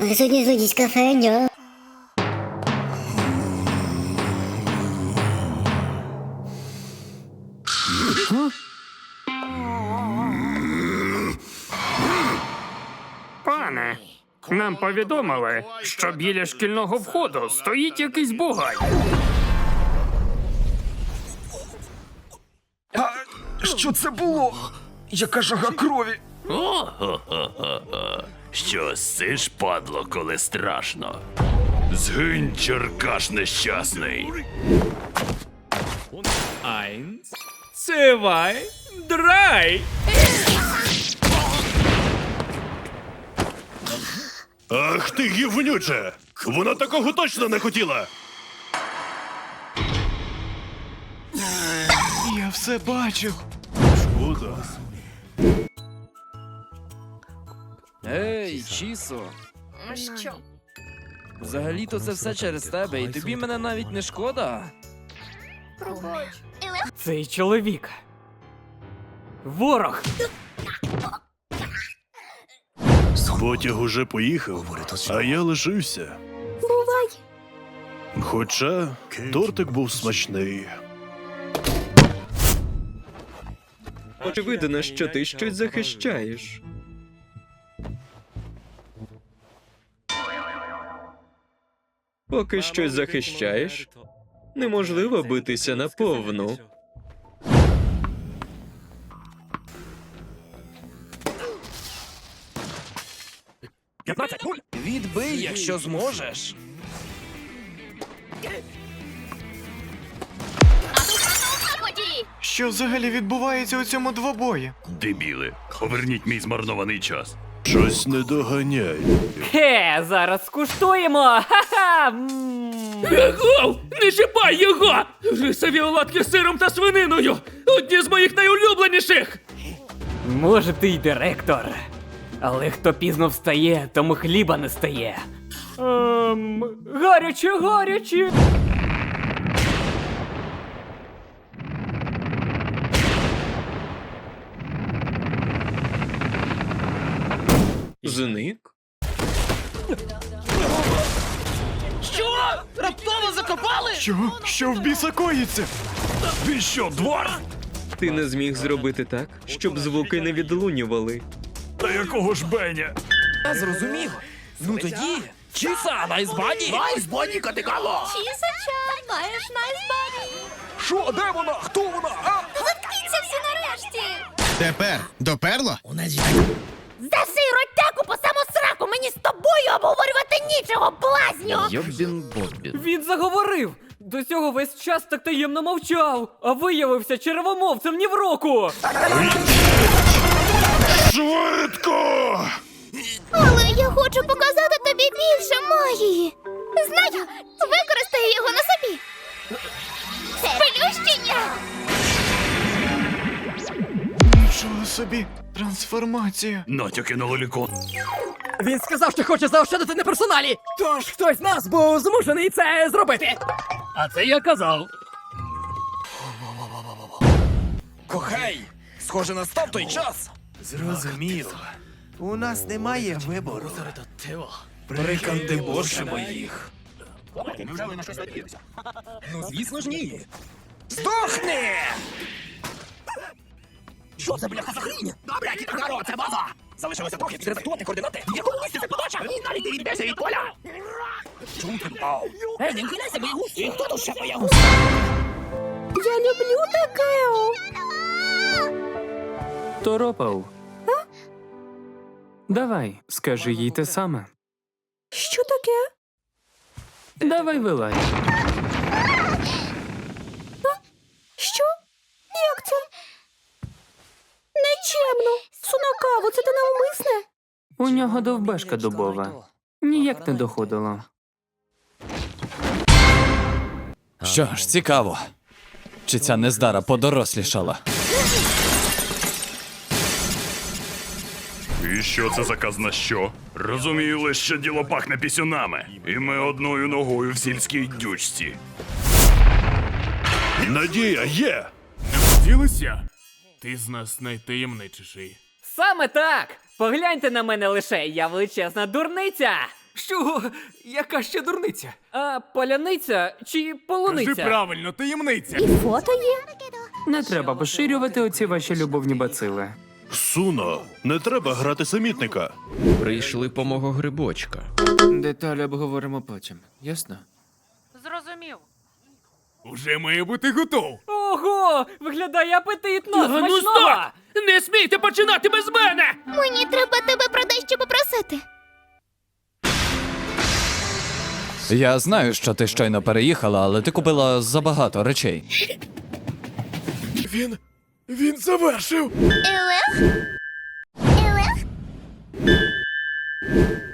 Присутні злодійська феня. Пане, нам повідомили, що біля шкільного входу стоїть якийсь бугай. Що це було? Яка жага крові? Що сиш, падло, коли страшно? Згинь, черкаш нещасний. Eins, zwei, drei. Ах ти гівнюче! Вона такого точно не хотіла! Я все бачив. Шкода. Ей, Чісо. Що? Взагалі-то це все через тебе, і тобі мене навіть не шкода. Пробач. Цей чоловік. Ворог. Потяг уже поїхав, а я лишився. Бувай. Хоча тортик був смачний. Очевидно, що ти щось захищаєш. Поки щось захищаєш, неможливо битися наповну. Відбий, якщо зможеш. Що взагалі відбувається у цьому двобої? Дебіли, поверніть мій змарнований час. Щось не доганяй. Хе, зараз скуштуємо. Ха-ха. М. Не чіпай його! Рисові оладки з сиром та свининою! Одні з моїх найулюбленіших! Може, ти й директор. Але хто пізно встає, тому хліба не стає. Ем, гаряче, гаряче. Зник? Що? Раптово закопали? Що? Що в біса коїться? Ти що, двор? Ти не зміг зробити так, щоб звуки не відлунювали. Та якого ж беня? Я зрозумів. Ну тоді. Чіса, найзбаді! Чісача, маєш найзбані! Що? Де вона? Хто вона? А? Заткніться всі нарешті! Тепер доперло? Заси ротяку по тобою обговорювати нічого, блазню! Йобін Боббін. Він заговорив. До цього весь час так таємно мовчав, а виявився червомовцем ні в року. Швидко! Але я хочу показати тобі більше магії! Знаю, використаю його на собі! Сплющення! Нічого собі. Трансформація. Натяки на лолікон. Він сказав, що хоче заощадити на персоналі! Тож хтось з нас був змушений це зробити! А це я казав! Кохей! Схоже, настав той час. Зрозуміло. У нас немає вибору. Прикандибошимо їх. Ну, звісно ж ні. Здохни! Що це бляха за хрінь? Добре, Кітагаро, це база! Залишилося трохи підредактувати координати. В якому місці це подача? Ні, навіть ти відбився від поля! Чому ти впав? Ей, не вхиляйся, боягуз! Хто тут ще боягуз? Я люблю таке! Торопав. Давай, скажи їй те саме. Що таке? Давай вилазь. Що? Як це? Нечемно! Сунакаво, це ти навмисне? У нього довбешка дубова. Ніяк не доходило. Що ж, цікаво. Чи ця нездара подорослішала? І що це за казна що? Розумію лише, що діло пахне пісюнами. І ми одною ногою в сільській дючці. Надія є! Не Ділися? Ти з нас найтаємничіший. Саме так! Погляньте на мене лише, я величезна дурниця! Що? Яка ще дурниця? А паляниця чи полуниця? правильно, таємниця. І фото є. Не треба поширювати оці ваші любовні бацили. Суно, не треба грати самітника. Прийшли по мого грибочка. Деталі обговоримо потім, ясно? Уже має бути готов. Ого! Виглядає апетитно! ну Смачно! Не смійте починати без мене! Мені треба тебе про дещо попросити. Я знаю, що ти щойно переїхала, але ти купила забагато речей. Він. Він завершив. Елех? Елех?